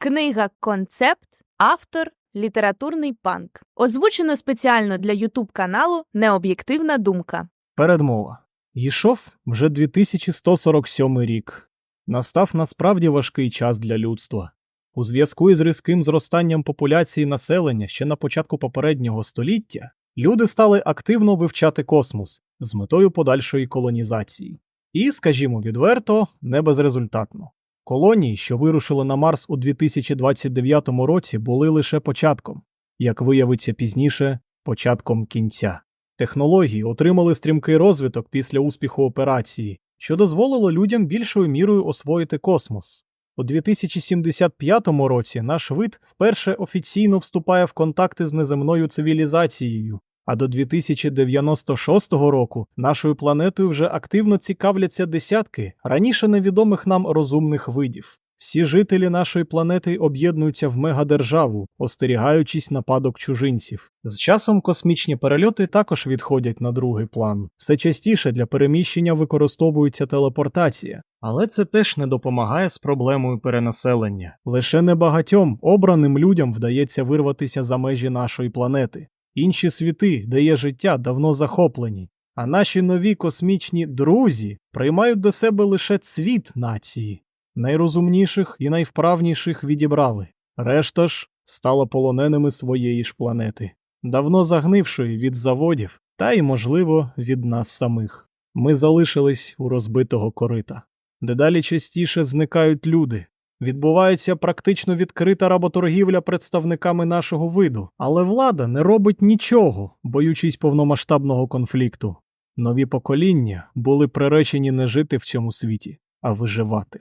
Книга Концепт, автор Літературний панк. Озвучено спеціально для Ютуб каналу Необ'єктивна думка. Передмова. Йшов вже 2147 рік. Настав насправді важкий час для людства. У зв'язку із різким зростанням популяції населення ще на початку попереднього століття люди стали активно вивчати космос з метою подальшої колонізації. І, скажімо відверто, не безрезультатно. Колонії, що вирушили на Марс у 2029 році, були лише початком, як виявиться пізніше, початком кінця. Технології отримали стрімкий розвиток після успіху операції, що дозволило людям більшою мірою освоїти космос. У 2075 році наш вид вперше офіційно вступає в контакти з неземною цивілізацією, а до 2096 року нашою планетою вже активно цікавляться десятки раніше невідомих нам розумних видів. Всі жителі нашої планети об'єднуються в мегадержаву, остерігаючись нападок чужинців. З часом космічні перельоти також відходять на другий план. Все частіше для переміщення використовується телепортація, але це теж не допомагає з проблемою перенаселення. Лише небагатьом обраним людям вдається вирватися за межі нашої планети. Інші світи, де є життя, давно захоплені. А наші нові космічні друзі приймають до себе лише цвіт нації. Найрозумніших і найвправніших відібрали. Решта ж стала полоненими своєї ж планети, давно загнившої від заводів, та й, можливо, від нас самих. Ми залишились у розбитого корита. Дедалі частіше зникають люди. Відбувається практично відкрита работоргівля представниками нашого виду, але влада не робить нічого, боючись повномасштабного конфлікту. Нові покоління були приречені не жити в цьому світі, а виживати.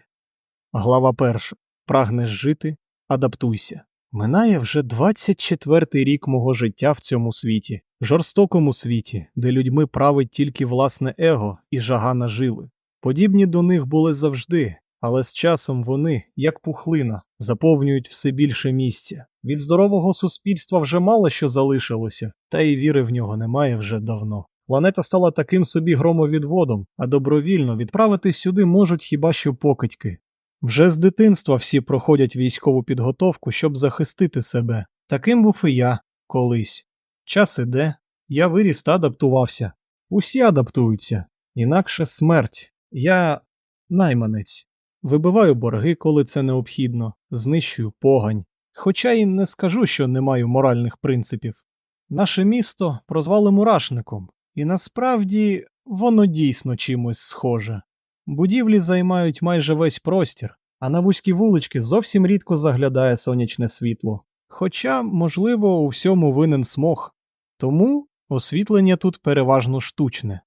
Глава перша. Прагнеш жити? Адаптуйся. Минає вже 24-й рік мого життя в цьому світі, жорстокому світі, де людьми править тільки власне его і жага наживи. Подібні до них були завжди, але з часом вони, як пухлина, заповнюють все більше місця. Від здорового суспільства вже мало що залишилося, та й віри в нього немає вже давно. Планета стала таким собі громовідводом, а добровільно відправити сюди можуть хіба що покидьки. Вже з дитинства всі проходять військову підготовку, щоб захистити себе. Таким був і я колись. Час іде, я виріс та адаптувався. Усі адаптуються, інакше смерть. Я найманець. Вибиваю борги, коли це необхідно, знищую погань. Хоча й не скажу, що не маю моральних принципів. Наше місто прозвали мурашником, і насправді воно дійсно чимось схоже. Будівлі займають майже весь простір, а на вузькі вулички зовсім рідко заглядає сонячне світло. Хоча, можливо, у всьому винен смог. Тому освітлення тут переважно штучне.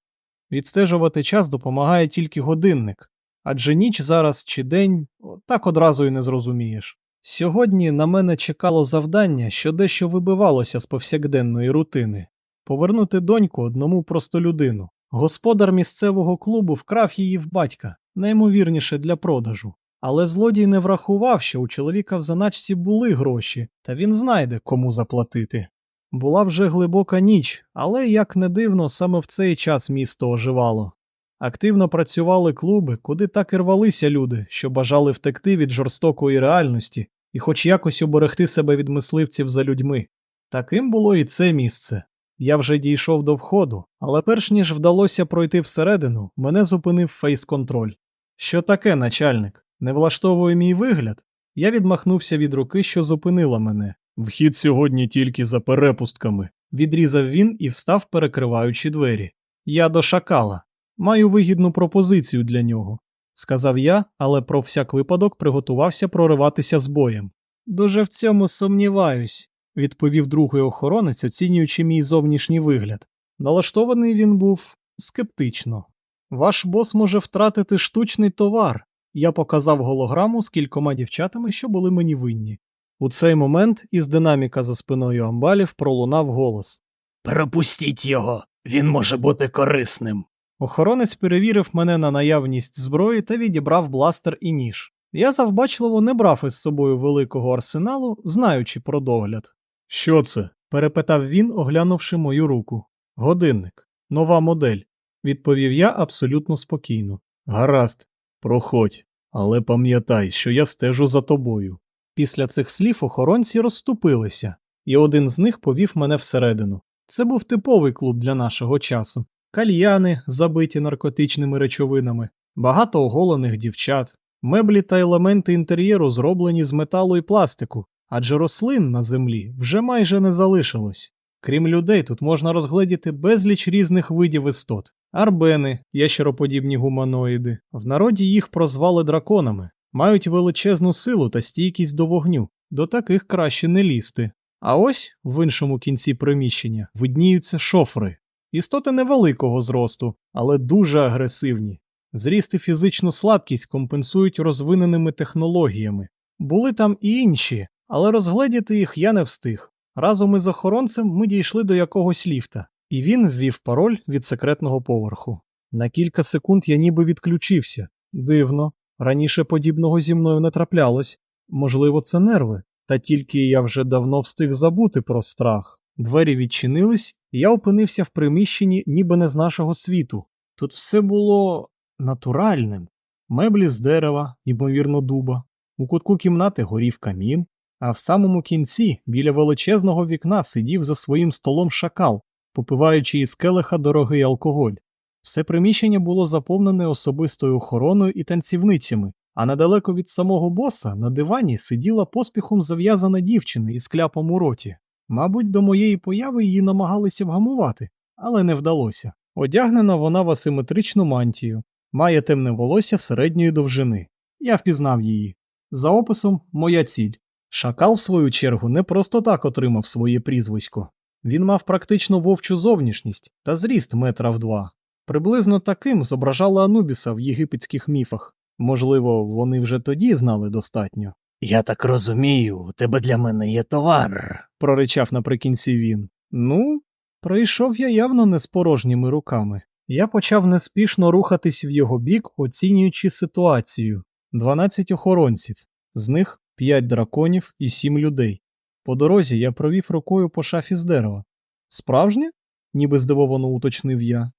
Відстежувати час допомагає тільки годинник, адже ніч зараз чи день так одразу й не зрозумієш. Сьогодні на мене чекало завдання, що дещо вибивалося з повсякденної рутини повернути доньку одному простолюдину. Господар місцевого клубу вкрав її в батька, наймовірніше для продажу. Але злодій не врахував, що у чоловіка в заначці були гроші, та він знайде, кому заплатити. Була вже глибока ніч, але, як не дивно, саме в цей час місто оживало. Активно працювали клуби, куди так і рвалися люди, що бажали втекти від жорстокої реальності і хоч якось оберегти себе від мисливців за людьми. Таким було і це місце. Я вже дійшов до входу, але перш ніж вдалося пройти всередину, мене зупинив фейс-контроль. Що таке, начальник? Не влаштовує мій вигляд? Я відмахнувся від руки, що зупинила мене. Вхід сьогодні тільки за перепустками. Відрізав він і встав, перекриваючи двері. Я до шакала. Маю вигідну пропозицію для нього, сказав я, але про всяк випадок приготувався прориватися з боєм. Дуже в цьому сумніваюсь, відповів другий охоронець, оцінюючи мій зовнішній вигляд. Налаштований він був скептично. Ваш бос може втратити штучний товар. Я показав голограму з кількома дівчатами, що були мені винні. У цей момент із динаміка за спиною амбалів пролунав голос. Пропустіть його, він може бути корисним. Охоронець перевірив мене на наявність зброї та відібрав бластер і ніж. Я завбачливо не брав із собою великого арсеналу, знаючи про догляд. Що це? перепитав він, оглянувши мою руку. Годинник, нова модель, відповів я абсолютно спокійно. Гаразд, проходь, але пам'ятай, що я стежу за тобою. Після цих слів охоронці розступилися, і один з них повів мене всередину. Це був типовий клуб для нашого часу. Кальяни, забиті наркотичними речовинами, багато оголених дівчат, меблі та елементи інтер'єру зроблені з металу і пластику, адже рослин на землі вже майже не залишилось. Крім людей, тут можна розгледіти безліч різних видів істот. Арбени, ящероподібні гуманоїди. В народі їх прозвали драконами, мають величезну силу та стійкість до вогню. До таких краще не лізти. А ось в іншому кінці приміщення видніються шофри. Істоти невеликого зросту, але дуже агресивні. Зріст і фізичну слабкість компенсують розвиненими технологіями. Були там і інші, але розгледіти їх я не встиг. Разом із охоронцем ми дійшли до якогось ліфта, і він ввів пароль від секретного поверху. На кілька секунд я ніби відключився. Дивно, раніше подібного зі мною не траплялось. Можливо, це нерви, та тільки я вже давно встиг забути про страх. Двері відчинились, і я опинився в приміщенні ніби не з нашого світу. Тут все було натуральним. Меблі з дерева, ймовірно, дуба. У кутку кімнати горів камін, а в самому кінці, біля величезного вікна, сидів за своїм столом шакал, попиваючи із келиха дорогий алкоголь. Все приміщення було заповнене особистою охороною і танцівницями, а недалеко від самого боса на дивані сиділа поспіхом зав'язана дівчина із кляпом у роті. Мабуть, до моєї появи її намагалися вгамувати, але не вдалося. Одягнена вона в асиметричну мантію, має темне волосся середньої довжини. Я впізнав її. За описом моя ціль. Шакал, в свою чергу, не просто так отримав своє прізвисько. Він мав практично вовчу зовнішність та зріст метра в два. Приблизно таким зображали Анубіса в єгипетських міфах. Можливо, вони вже тоді знали достатньо. Я так розумію, у тебе для мене є товар. проричав наприкінці він. Ну, прийшов я явно не з порожніми руками. Я почав неспішно рухатись в його бік, оцінюючи ситуацію. Дванадцять охоронців, з них п'ять драконів і сім людей. По дорозі я провів рукою по шафі з дерева. Справжнє? ніби здивовано уточнив я.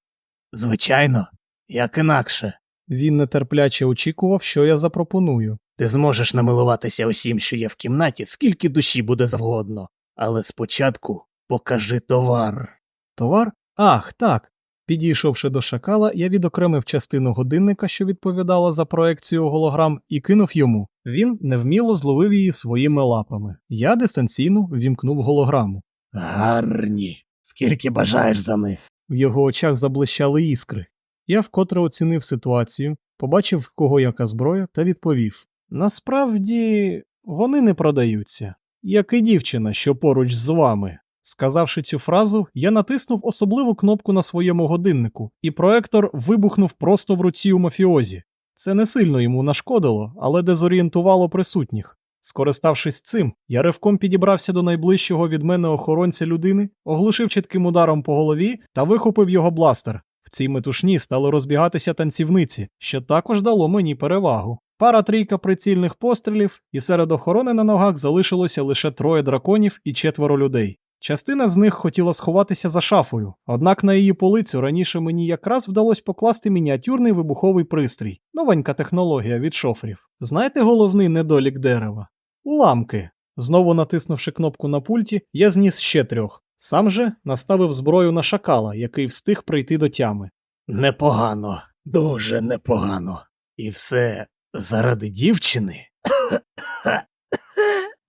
Звичайно, як інакше. Він нетерпляче очікував, що я запропоную. Ти зможеш намилуватися усім, що є в кімнаті, скільки душі буде завгодно. Але спочатку покажи товар. Товар? Ах, так. Підійшовши до шакала, я відокремив частину годинника, що відповідала за проекцію голограм, і кинув йому. Він невміло зловив її своїми лапами. Я дистанційно ввімкнув голограму. Гарні. Скільки бажаєш за них? В його очах заблищали іскри. Я вкотре оцінив ситуацію, побачив, в кого яка зброя, та відповів: Насправді вони не продаються, як і дівчина, що поруч з вами. Сказавши цю фразу, я натиснув особливу кнопку на своєму годиннику, і проектор вибухнув просто в руці у мафіозі. Це не сильно йому нашкодило, але дезорієнтувало присутніх. Скориставшись цим, я ривком підібрався до найближчого від мене охоронця людини, оглушив чітким ударом по голові та вихопив його бластер. В цій метушні стали розбігатися танцівниці, що також дало мені перевагу. Пара трійка прицільних пострілів, і серед охорони на ногах залишилося лише троє драконів і четверо людей. Частина з них хотіла сховатися за шафою, однак на її полицю раніше мені якраз вдалося покласти мініатюрний вибуховий пристрій, новенька технологія від шофрів. Знаєте головний недолік дерева? Уламки. Знову натиснувши кнопку на пульті, я зніс ще трьох. Сам же наставив зброю на шакала, який встиг прийти до тями. Непогано, дуже непогано. І все заради дівчини.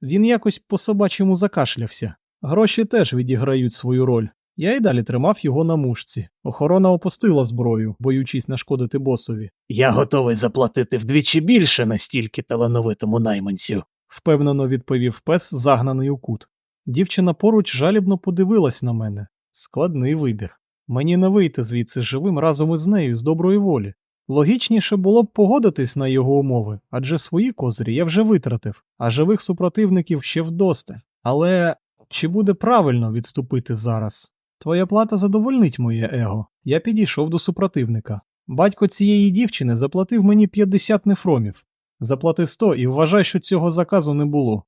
Він якось по собачому закашлявся. Гроші теж відіграють свою роль. Я й далі тримав його на мушці. Охорона опустила зброю, боючись нашкодити босові. Я готовий заплатити вдвічі більше настільки талановитому найманцю. впевнено відповів пес, загнаний у кут. Дівчина поруч жалібно подивилась на мене. Складний вибір. Мені не вийти звідси живим разом із нею з доброї волі. Логічніше було б погодитись на його умови, адже свої козирі я вже витратив, а живих супротивників ще вдосталь. Але чи буде правильно відступити зараз? Твоя плата задовольнить моє его. Я підійшов до супротивника. Батько цієї дівчини заплатив мені 50 нефромів. Заплати 100 і вважай, що цього заказу не було.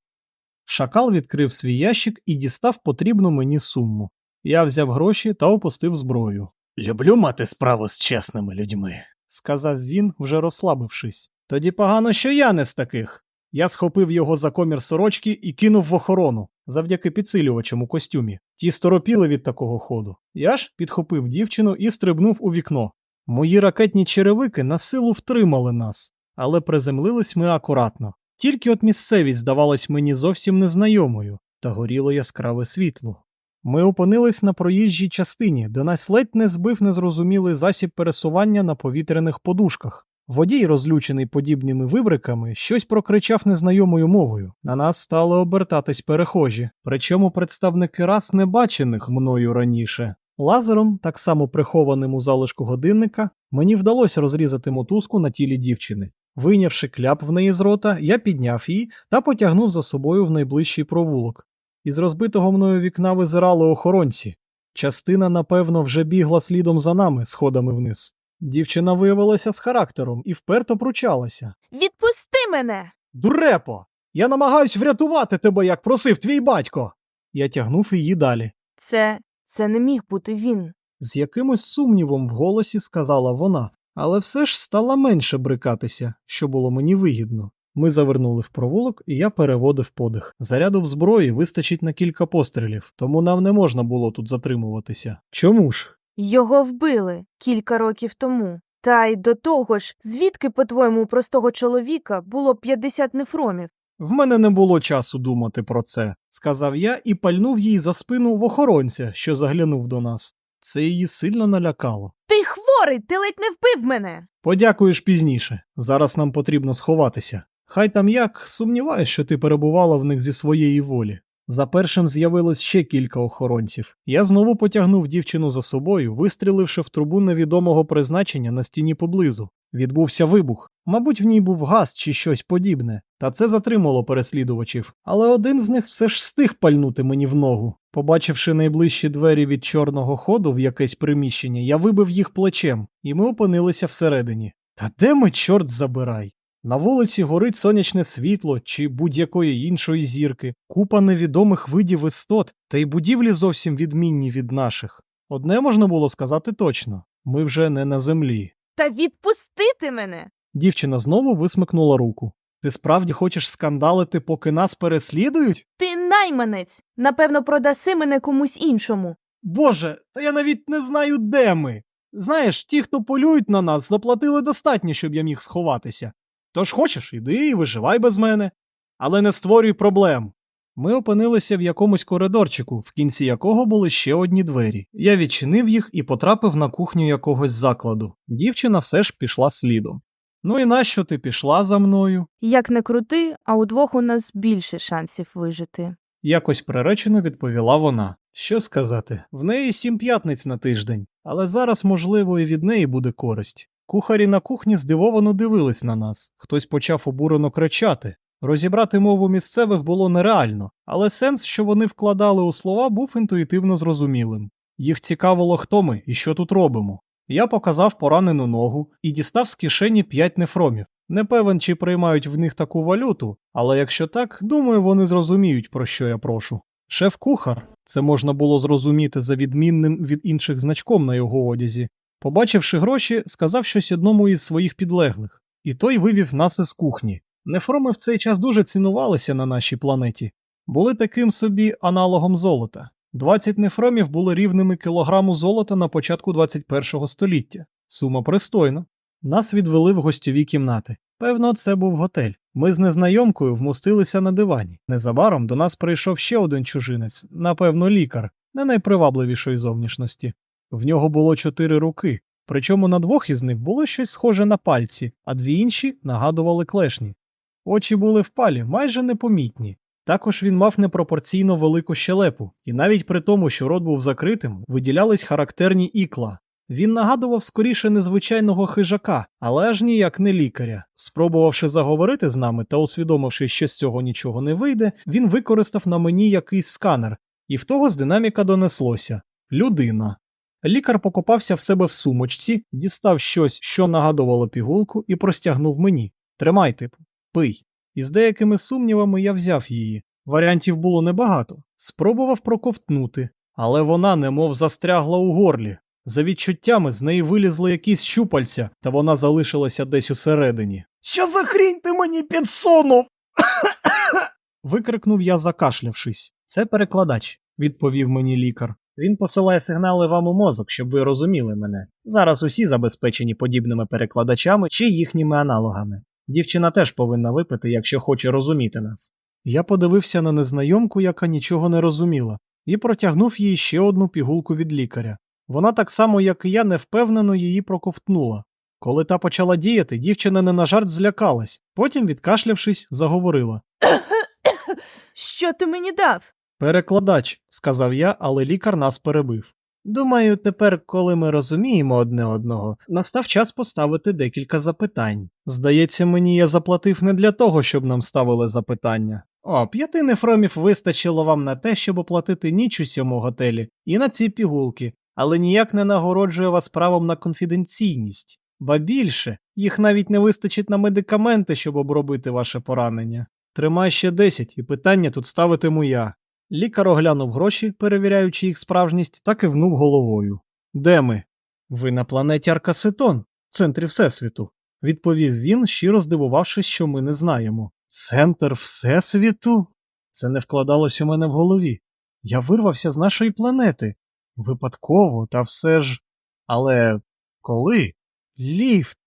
Шакал відкрив свій ящик і дістав потрібну мені суму. Я взяв гроші та опустив зброю, Люблю мати справу з чесними людьми. Сказав він, вже розслабившись. Тоді погано, що я не з таких. Я схопив його за комір сорочки і кинув в охорону завдяки підсилювачам у костюмі. Ті сторопіли від такого ходу. Я ж підхопив дівчину і стрибнув у вікно. Мої ракетні черевики на силу втримали нас, але приземлились ми акуратно. Тільки от місцевість здавалась мені зовсім незнайомою, та горіло яскраве світло. Ми опинились на проїжджій частині, де нас ледь не збив незрозумілий засіб пересування на повітряних подушках. Водій, розлючений подібними вибриками, щось прокричав незнайомою мовою. На нас стали обертатись перехожі, причому представники рас не бачених мною раніше. Лазером, так само прихованим у залишку годинника, мені вдалося розрізати мотузку на тілі дівчини. Вийнявши кляп в неї з рота, я підняв її та потягнув за собою в найближчий провулок. Із розбитого мною вікна визирали охоронці. Частина, напевно, вже бігла слідом за нами сходами вниз. Дівчина виявилася з характером і вперто пручалася. Відпусти мене! Дурепо! Я намагаюсь врятувати тебе, як просив твій батько. Я тягнув її далі. Це. це не міг бути він. З якимось сумнівом в голосі сказала вона, але все ж стала менше брикатися, що було мені вигідно. Ми завернули в провулок, і я переводив подих. Заряду в зброї вистачить на кілька пострілів, тому нам не можна було тут затримуватися. Чому ж? Його вбили кілька років тому. Та й до того ж, звідки, по-твоєму, у простого чоловіка було 50 нефромів? В мене не було часу думати про це, сказав я і пальнув їй за спину в охоронця, що заглянув до нас. Це її сильно налякало. Ти хворий, ти ледь не вбив мене. Подякуєш пізніше. Зараз нам потрібно сховатися. Хай там як, сумніваюсь, що ти перебувала в них зі своєї волі. За першим з'явилось ще кілька охоронців. Я знову потягнув дівчину за собою, вистріливши в трубу невідомого призначення на стіні поблизу. Відбувся вибух. Мабуть, в ній був газ чи щось подібне, та це затримало переслідувачів. Але один з них все ж встиг пальнути мені в ногу. Побачивши найближчі двері від чорного ходу в якесь приміщення, я вибив їх плечем, і ми опинилися всередині. Та де ми, чорт забирай? На вулиці горить сонячне світло чи будь-якої іншої зірки, купа невідомих видів істот, та й будівлі зовсім відмінні від наших. Одне можна було сказати точно ми вже не на землі. Та відпустити мене. Дівчина знову висмикнула руку. Ти справді хочеш скандалити, поки нас переслідують? Ти найманець. Напевно, продаси мене комусь іншому. Боже, та я навіть не знаю, де ми. Знаєш, ті, хто полюють на нас, заплатили достатньо, щоб я міг сховатися. Тож хочеш, іди і виживай без мене, але не створюй проблем. Ми опинилися в якомусь коридорчику, в кінці якого були ще одні двері. Я відчинив їх і потрапив на кухню якогось закладу. Дівчина все ж пішла слідом. Ну і нащо ти пішла за мною? Як не крути, а удвох у нас більше шансів вижити. Якось приречено відповіла вона. Що сказати, в неї сім п'ятниць на тиждень, але зараз, можливо, і від неї буде користь. Кухарі на кухні здивовано дивились на нас. Хтось почав обурено кричати. Розібрати мову місцевих було нереально, але сенс, що вони вкладали у слова, був інтуїтивно зрозумілим. Їх цікавило, хто ми і що тут робимо. Я показав поранену ногу і дістав з кишені п'ять нефромів. Не певен, чи приймають в них таку валюту, але якщо так, думаю, вони зрозуміють, про що я прошу. Шеф-кухар, це можна було зрозуміти за відмінним від інших значком на його одязі. Побачивши гроші, сказав щось одному із своїх підлеглих, і той вивів нас із кухні. Нефроми в цей час дуже цінувалися на нашій планеті, були таким собі аналогом золота. 20 нефромів були рівними кілограму золота на початку 21 століття. Сума пристойна. Нас відвели в гостьові кімнати. Певно, це був готель. Ми з незнайомкою вмостилися на дивані. Незабаром до нас прийшов ще один чужинець, напевно, лікар, не найпривабливішої зовнішності. В нього було чотири руки, причому на двох із них було щось схоже на пальці, а дві інші нагадували клешні. Очі були впалі, майже непомітні. Також він мав непропорційно велику щелепу, і навіть при тому, що рот був закритим, виділялись характерні ікла. Він нагадував скоріше незвичайного хижака, але аж ніяк не лікаря. Спробувавши заговорити з нами та усвідомивши, що з цього нічого не вийде, він використав на мені якийсь сканер, і в того з динаміка донеслося людина. Лікар покопався в себе в сумочці, дістав щось, що нагадувало пігулку, і простягнув мені. Тримай, типу, пий. І з деякими сумнівами я взяв її. Варіантів було небагато. Спробував проковтнути, але вона немов застрягла у горлі. За відчуттями з неї вилізли якісь щупальця, та вона залишилася десь усередині. Що за хрінь ти мені підсунув? Викрикнув я, закашлявшись. Це перекладач, відповів мені лікар. Він посилає сигнали вам у мозок, щоб ви розуміли мене. Зараз усі забезпечені подібними перекладачами чи їхніми аналогами. Дівчина теж повинна випити, якщо хоче розуміти нас. Я подивився на незнайомку, яка нічого не розуміла, і протягнув їй ще одну пігулку від лікаря. Вона так само, як і я, невпевнено її проковтнула. Коли та почала діяти, дівчина не на жарт злякалась, потім, відкашлявшись, заговорила. Що ти мені дав? Перекладач, сказав я, але лікар нас перебив. Думаю, тепер, коли ми розуміємо одне одного, настав час поставити декілька запитань. Здається, мені я заплатив не для того, щоб нам ставили запитання. О, п'яти нефромів вистачило вам на те, щоб оплатити ніч у цьому готелі і на ці пігулки, але ніяк не нагороджує вас правом на конфіденційність. Ба більше, їх навіть не вистачить на медикаменти, щоб обробити ваше поранення. Тримай ще 10, і питання тут ставитиму я. Лікар оглянув гроші, перевіряючи їх справжність, та кивнув головою. Де ми? Ви на планеті Аркасетон, в центрі Всесвіту, відповів він, щиро здивувавшись, що ми не знаємо. Центр Всесвіту? Це не вкладалось у мене в голові. Я вирвався з нашої планети. Випадково, та все ж. Але коли? Ліфт.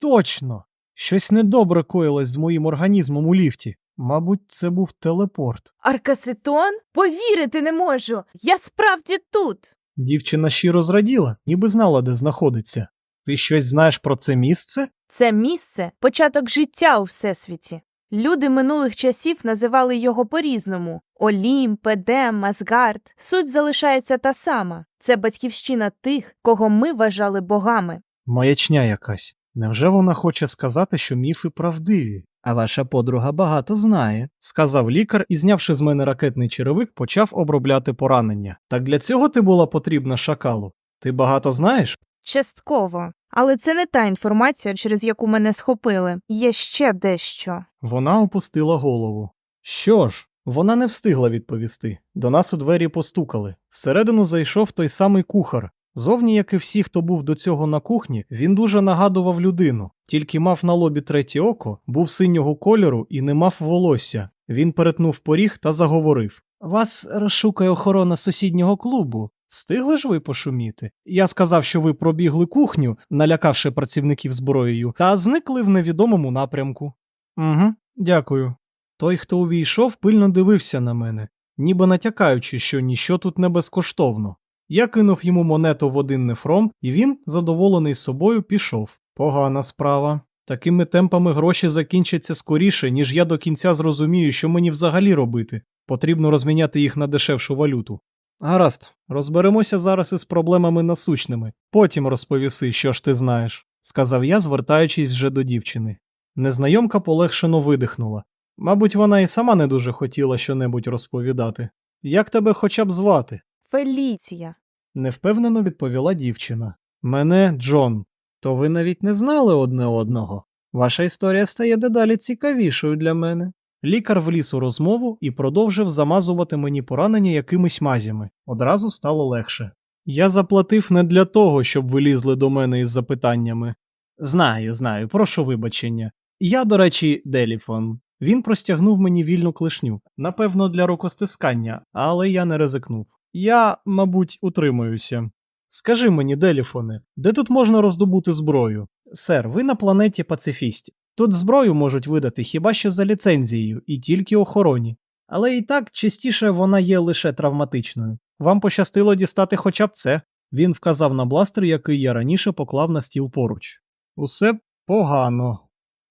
Точно. Щось недобре коїлось з моїм організмом у ліфті. Мабуть, це був телепорт. Аркасетон? Повірити не можу. Я справді тут. Дівчина щиро зраділа, ніби знала, де знаходиться. Ти щось знаєш про це місце? Це місце початок життя у всесвіті. Люди минулих часів називали його по-різному: Олімп, Едем, Асгард. Суть залишається та сама. Це батьківщина тих, кого ми вважали богами. Маячня якась. Невже вона хоче сказати, що міфи правдиві? А ваша подруга багато знає, сказав лікар і, знявши з мене ракетний черевик, почав обробляти поранення. Так для цього ти була потрібна шакалу? Ти багато знаєш? Частково. Але це не та інформація, через яку мене схопили. Є ще дещо. Вона опустила голову. Що ж, вона не встигла відповісти. До нас у двері постукали. Всередину зайшов той самий кухар. Зовні, як і всі, хто був до цього на кухні, він дуже нагадував людину, тільки мав на лобі третє око, був синього кольору і не мав волосся. Він перетнув поріг та заговорив: Вас розшукає охорона сусіднього клубу. Встигли ж ви пошуміти? Я сказав, що ви пробігли кухню, налякавши працівників зброєю, та зникли в невідомому напрямку. Угу, дякую. Той, хто увійшов, пильно дивився на мене, ніби натякаючи, що ніщо тут не безкоштовно. Я кинув йому монету в один нефром, і він, задоволений собою, пішов. Погана справа. Такими темпами гроші закінчаться скоріше, ніж я до кінця зрозумію, що мені взагалі робити. Потрібно розміняти їх на дешевшу валюту. Гаразд, розберемося зараз із проблемами насущними. Потім розповіси, що ж ти знаєш, сказав я, звертаючись вже до дівчини. Незнайомка полегшено видихнула. Мабуть, вона і сама не дуже хотіла щонебудь розповідати. Як тебе хоча б звати? Феліція. невпевнено відповіла дівчина. Мене Джон. То ви навіть не знали одне одного. Ваша історія стає дедалі цікавішою для мене. Лікар вліз у розмову і продовжив замазувати мені поранення якимись мазями. Одразу стало легше. Я заплатив не для того, щоб ви лізли до мене із запитаннями. Знаю, знаю, прошу вибачення. Я, до речі, Деліфон. Він простягнув мені вільну клешню, напевно, для рукостискання, але я не ризикнув. Я, мабуть, утримуюся. Скажи мені, Деліфоне, де тут можна роздобути зброю? Сер, ви на планеті пацифістів. Тут зброю можуть видати хіба що за ліцензією і тільки охороні. Але і так частіше вона є лише травматичною. Вам пощастило дістати хоча б це. Він вказав на бластер, який я раніше поклав на стіл поруч. Усе погано.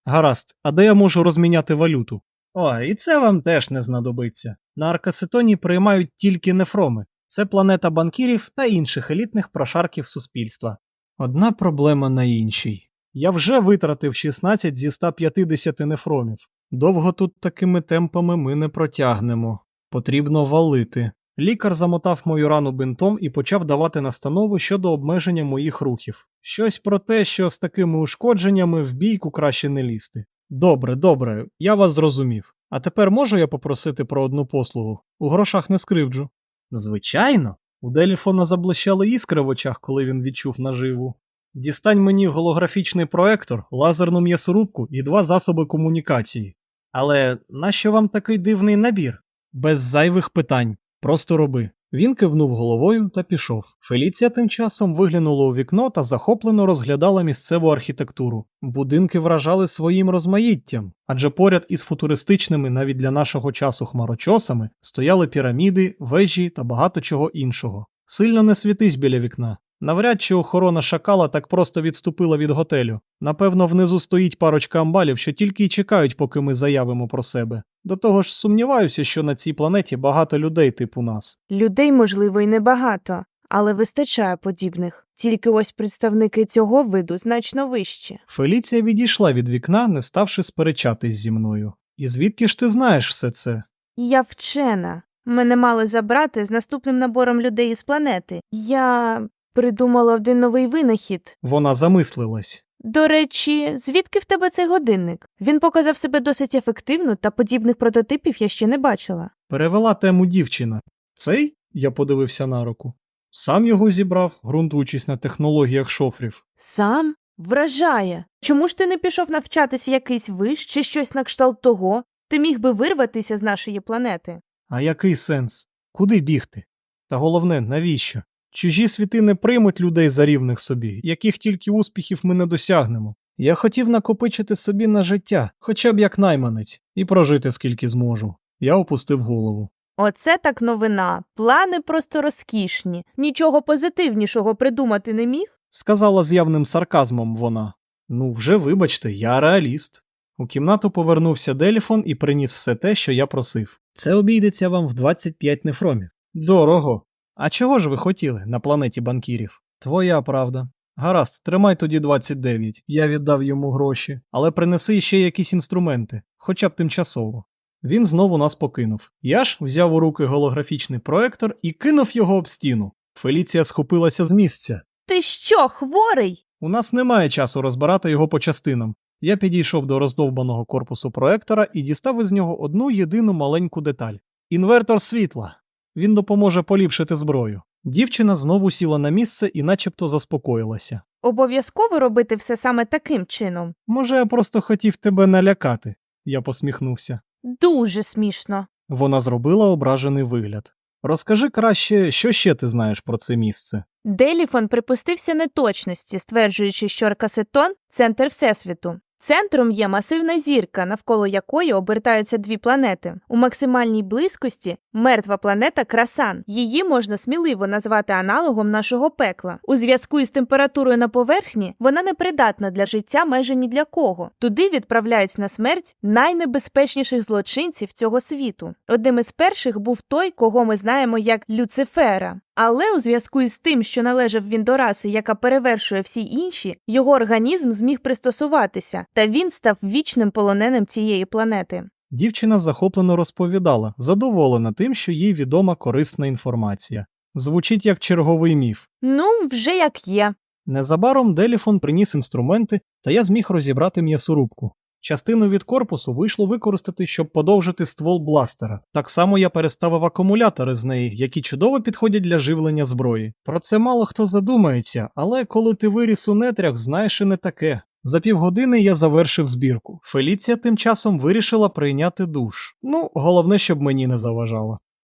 Гаразд, а де я можу розміняти валюту? О, і це вам теж не знадобиться. На Аркасетоні приймають тільки нефроми. Це планета банкірів та інших елітних прошарків суспільства. Одна проблема на іншій. Я вже витратив 16 зі 150 нефромів. Довго тут такими темпами ми не протягнемо. Потрібно валити. Лікар замотав мою рану бинтом і почав давати настанови щодо обмеження моїх рухів. Щось про те, що з такими ушкодженнями в бійку краще не лізти. Добре, добре, я вас зрозумів. А тепер можу я попросити про одну послугу? У грошах не скривджу. Звичайно. У Деліфона заблищали іскри в очах, коли він відчув наживу. Дістань мені голографічний проектор, лазерну м'ясорубку і два засоби комунікації. Але нащо вам такий дивний набір? Без зайвих питань. Просто роби. Він кивнув головою та пішов. Феліція тим часом виглянула у вікно та захоплено розглядала місцеву архітектуру. Будинки вражали своїм розмаїттям, адже поряд із футуристичними навіть для нашого часу хмарочосами стояли піраміди, вежі та багато чого іншого. Сильно не світись біля вікна. Навряд чи охорона шакала так просто відступила від готелю. Напевно, внизу стоїть парочка амбалів, що тільки й чекають, поки ми заявимо про себе. До того ж, сумніваюся, що на цій планеті багато людей типу нас. Людей, можливо, і небагато, але вистачає подібних. Тільки ось представники цього виду значно вищі. Феліція відійшла від вікна, не ставши сперечатись зі мною. І звідки ж ти знаєш все це? Я вчена. Мене мали забрати з наступним набором людей із планети. Я придумала один новий винахід. Вона замислилась. До речі, звідки в тебе цей годинник? Він показав себе досить ефективно, та подібних прототипів я ще не бачила. Перевела тему дівчина. Цей? Я подивився на руку. Сам його зібрав, ґрунтуючись на технологіях шофрів. Сам вражає. Чому ж ти не пішов навчатись в якийсь виш чи щось на кшталт того? Ти міг би вирватися з нашої планети. А який сенс? Куди бігти? Та головне, навіщо? Чужі світи не приймуть людей за рівних собі, яких тільки успіхів ми не досягнемо. Я хотів накопичити собі на життя, хоча б як найманець, і прожити скільки зможу. Я опустив голову. Оце так новина. Плани просто розкішні. Нічого позитивнішого придумати не міг. сказала з явним сарказмом вона. Ну, вже вибачте, я реаліст. У кімнату повернувся Деліфон і приніс все те, що я просив. Це обійдеться вам в 25 нефромів. Дорого. А чого ж ви хотіли на планеті банкірів? Твоя правда. Гаразд, тримай тоді 29. Я віддав йому гроші, але принеси ще якісь інструменти, хоча б тимчасово. Він знову нас покинув. Я ж взяв у руки голографічний проектор і кинув його об стіну. Феліція схопилася з місця. Ти що, хворий? У нас немає часу розбирати його по частинам. Я підійшов до роздовбаного корпусу проектора і дістав із нього одну єдину маленьку деталь інвертор світла. Він допоможе поліпшити зброю. Дівчина знову сіла на місце і начебто заспокоїлася. Обов'язково робити все саме таким чином. Може, я просто хотів тебе налякати, я посміхнувся. Дуже смішно. Вона зробила ображений вигляд. Розкажи краще, що ще ти знаєш про це місце. Деліфон припустився неточності, стверджуючи, що Аркасетон центр Всесвіту. Центром є масивна зірка, навколо якої обертаються дві планети. У максимальній близькості мертва планета Красан. Її можна сміливо назвати аналогом нашого пекла. У зв'язку із температурою на поверхні вона непридатна для життя майже ні для кого. Туди відправляють на смерть найнебезпечніших злочинців цього світу. Одним із перших був той, кого ми знаємо як Люцифера. Але у зв'язку із тим, що належав він до раси, яка перевершує всі інші, його організм зміг пристосуватися, та він став вічним полоненим цієї планети. Дівчина захоплено розповідала, задоволена тим, що їй відома корисна інформація. Звучить як черговий міф. Ну, вже як є. Незабаром Деліфон приніс інструменти, та я зміг розібрати м'ясорубку. Частину від корпусу вийшло використати, щоб подовжити ствол бластера. Так само я переставив акумулятори з неї, які чудово підходять для живлення зброї. Про це мало хто задумається, але коли ти виріс у нетрях, знаєш і не таке. За півгодини я завершив збірку. Феліція тим часом вирішила прийняти душ. Ну, головне, щоб мені не заважало.